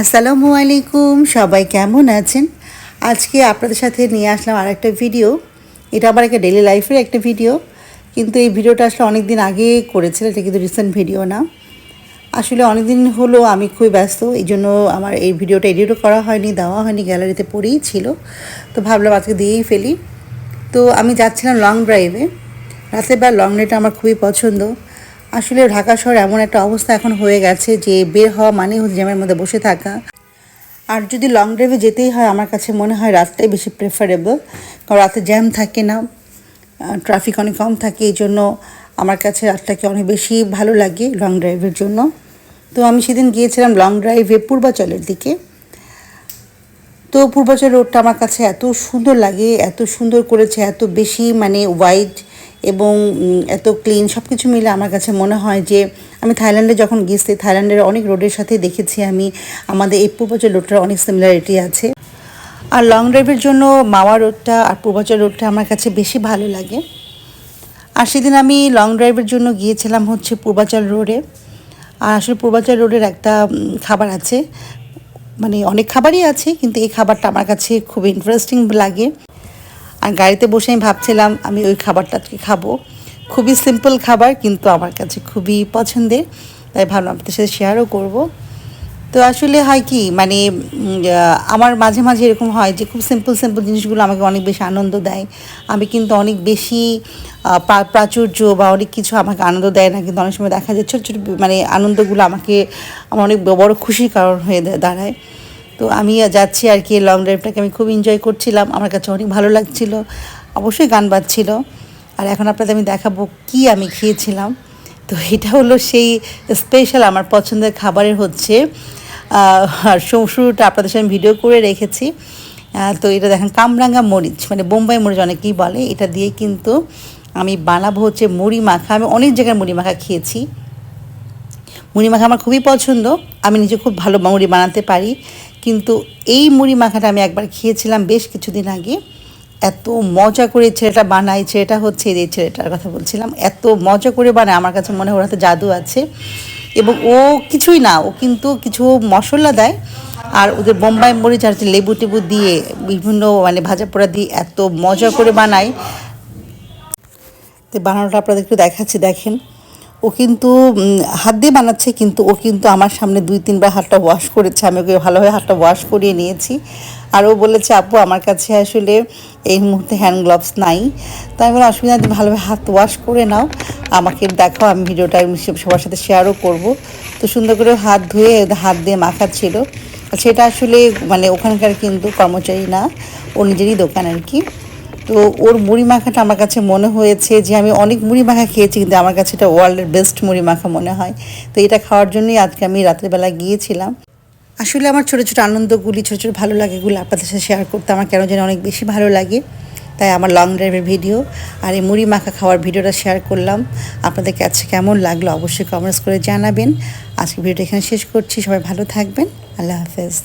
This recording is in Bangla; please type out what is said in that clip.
আসসালামু আলাইকুম, সবাই কেমন আছেন? আজকে আপনাদের সাথে নিয়ে আসলাম আর একটা ভিডিও। এটা আমার একটা ডেলি লাইফের একটা ভিডিও, কিন্তু এই ভিডিওটা আসলে অনেক দিন আগে করেছিল এটা কিন্তু রিসেন্ট ভিডিও না। আসলে অনেক দিন হলো আমি খুবই ব্যস্ত, এই জন্য আমার এই ভিডিওটা এডিটও করা হয়নি, দেওয়া হয়নি গ্যালারিতে পড়েই ছিল। তো ভাবলাম আজকে দিয়েই ফেলি। তো আমি যাচ্ছিলাম লং ড্রাইভে রাতের বেলা লং ড্রাইভটা আমার খুবই পছন্দ। আসলে ঢাকা শহর এমন একটা অবস্থা এখন হয়ে গেছে যে বের হওয়া মানে হচ্ছে জ্যামের মধ্যে বসে থাকা। আর যদি লং ড্রাইভে যেতেই হয়, আমার কাছে মনে হয় রাতটাই বেশি প্রেফারেবল কারণ রাতে জ্যাম থাকে না ট্রাফিক অনেক কম থাকে, এই জন্য আমার কাছে রাতটাকে অনেক বেশি ভালো লাগে লং ড্রাইভের জন্য। তো আমি সেদিন গিয়েছিলাম লং ড্রাইভে পূর্বাচলের দিকে। তো পূর্বাচল রোডটা আমার কাছে এত সুন্দর লাগে, এত সুন্দর করেছে, এত বেশি মানে ওয়াইড এবং এত ক্লিন সব কিছু মিলে আমার কাছে মনে হয় যে, আমি থাইল্যান্ডে যখন গিয়েছি, থাইল্যান্ডের অনেক রোডের সাথে দেখেছি আমি, আমাদের এই পূর্বাচল রোডটার অনেক সিমিলারিটি আছে। আর লং ড্রাইভের জন্য মাওয়া রোডটা আর পূর্বাচল রোডটা আমার কাছে বেশি ভালো লাগে। আর সেদিন আমি লং ড্রাইভের জন্য গিয়েছিলাম হচ্ছে পূর্বাচল রোডে আর আসলে পূর্বাচল রোডের একটা খাবার আছে। মানে অনেক খাবারই আছে, কিন্তু এই খাবারটা আমার কাছে খুব ইন্টারেস্টিং লাগে। আর গাড়িতে বসে আমি ভাবছিলাম, আমি ওই খাবারটা আজকে খাব। খুবই সিম্পল খাবার, কিন্তু আমার কাছে খুবই পছন্দের। তাই ভাবলাম আপনাদের সাথে শেয়ারও করব। তো আসলে হয় কি মানে আমার মাঝে মাঝে এরকম হয় যে, খুব সিম্পল সিম্পল জিনিসগুলো আমাকে অনেক বেশি আনন্দ দেয়। আমি কিন্তু অনেক বেশি প্রাচুর্য বা অনেক কিছু আমাকে আনন্দ দেয় না, কিন্তু অনেক সময় দেখা যায় ছোটো ছোটো মানে আনন্দগুলো আমাকে, আমার অনেক বড় খুশির কারণ হয়ে দাঁড়ায়। তো আমি যাচ্ছি আর কি লং ড্রাইভটাকে আমি খুব এনজয় করছিলাম। আমার কাছে অনেক ভালো লাগছিল, অবশ্যই গান বাজছিল। আর এখন আপনাদের আমি দেখাবো কি আমি খেয়েছিলাম। তো এটা হলো সেই স্পেশাল আমার পছন্দের খাবারের হচ্ছে শুরুটা আপনাদের সাথে ভিডিও করে রেখেছি। তো এটা দেখেন, কামরাঙ্গা মরিচ মানে বোম্বাই মরিচ অনেকেই বলে। এটা দিয়ে কিন্তু আমি বানাবো হচ্ছে মুড়ি মাখা। আমি অনেক জায়গায় মুড়ি মাখা খেয়েছি। মুড়ি মাখা আমার খুবই পছন্দ। আমি নিজে খুব ভালো মুড়ি বানাতে পারি। কিন্তু এই মুড়ি মাখাটা আমি একবার খেয়েছিলাম বেশ কিছুদিন আগে। এত মজা করে ছেলেটা বানায় ছেলেটা হচ্ছে এই ছেলেটার কথা বলছিলাম। এত মজা করে বানায়, আমার কাছে মনে হয় ওর হাতে জাদু আছে। এবং ও কিছুই না, ও কিন্তু কিছু মশলা দেয়। আর ওদের বোম্বাই মরিচ আর লেবু টেবু দিয়ে, বিভিন্ন মানে ভাজা পোড়া দিয়ে এত মজা করে বানায়। তো বানানোটা আপনাদের একটু দেখাচ্ছি, দেখেন। ও কিন্তু হাত দিয়ে বানাচ্ছে কিন্তু ও কিন্তু আমার সামনে দুই তিনবার হাতটা ওয়াশ করেছে। আমি ওকে ভালোভাবে হাতটা ওয়াশ করিয়ে নিয়েছি। আর ও বলেছে আপু আমার কাছে আসলে এই মুহূর্তে হ্যান্ড গ্লাভস নাই। তাই বললাম, অসুবিধা নেই, ভালোভাবে হাত ওয়াশ করে নাও। আমাকে দেখাও আমি ভিডিওটা সবার সাথে শেয়ারও করব। তো সুন্দর করে হাত ধুয়ে হাত দিয়ে মাখাচ্ছিল। সেটা আসলে মানে ওখানকার কিন্তু কর্মচারী না ও নিজেরই দোকান আর কি। তো ওর মুড়ি মাখাটা আমার কাছে মনে হয়েছে যে আমি অনেক মুড়ি মাখা খেয়েছি, কিন্তু আমার কাছে এটা ওয়ার্ল্ডের বেস্ট মুড়ি মাখা মনে হয়। তো এটা খাওয়ার জন্যই আজকে আমি রাতের বেলা গিয়েছিলাম। আসলে আমার ছোটো ছোটো আনন্দগুলি, ছোটো ছোটো ভালো লাগেগুলো আপনাদের সাথে শেয়ার করতে আমার কেন যেন অনেক বেশি ভালো লাগে। তাই আমার লং ড্রাইভের ভিডিও আর এই মুড়ি মাখা খাওয়ার ভিডিওটা শেয়ার করলাম। আপনাদের কাছে কেমন লাগল অবশ্যই কমেন্টস করে জানাবেন। আজকে ভিডিওটা এখানে শেষ করছি। সবাই ভালো থাকবেন। আল্লাহ হাফেজ।